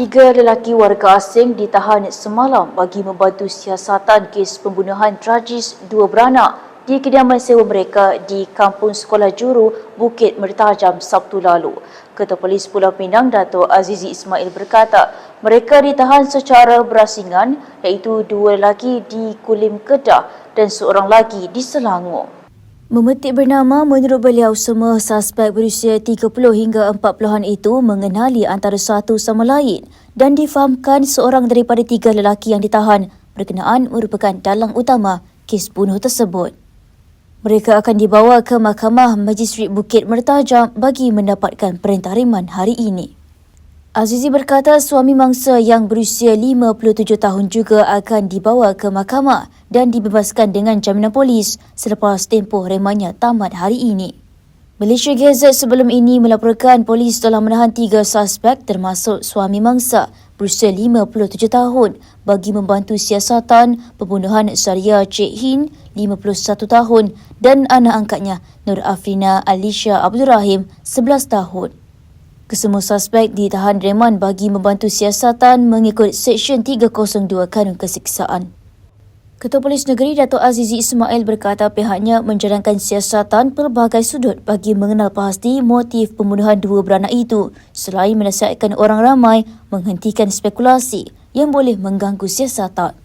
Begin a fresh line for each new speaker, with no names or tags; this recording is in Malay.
Tiga lelaki warga asing ditahan semalam bagi membantu siasatan kes pembunuhan tragis dua beranak di kediaman sewa mereka di Kampung Sekolah Juru, Bukit Mertajam Sabtu lalu. Ketua Polis Pulau Pinang, Dato' Azizi Ismail berkata, mereka ditahan secara berasingan iaitu dua lelaki di Kulim Kedah dan seorang lagi di Selangor. Memetik bernama menurut beliau semua suspek berusia 30 hingga 40-an itu mengenali antara satu sama lain dan difahamkan seorang daripada tiga lelaki yang ditahan berkenaan merupakan dalang utama kes bunuh tersebut. Mereka akan dibawa ke Mahkamah Majistret Bukit Mertajam bagi mendapatkan perintah riman hari ini. Azizi berkata suami mangsa yang berusia 57 tahun juga akan dibawa ke mahkamah dan dibebaskan dengan jaminan polis selepas tempoh remanya tamat hari ini. Malaysia Gazette sebelum ini melaporkan polis telah menahan tiga suspek termasuk suami mangsa berusia 57 tahun bagi membantu siasatan pembunuhan Saria Cik Hin 51 tahun dan anak angkatnya Nur Afrina Alicia Abdul Rahim 11 tahun. Kesemua suspek ditahan reman bagi membantu siasatan mengikut Seksyen 302 Kanun Keseksaan. Ketua Polis Negeri Dato' Azizi Ismail berkata pihaknya menjalankan siasatan pelbagai sudut bagi mengenal pasti motif pembunuhan dua beranak itu selain menasihatkan orang ramai menghentikan spekulasi yang boleh mengganggu siasatan.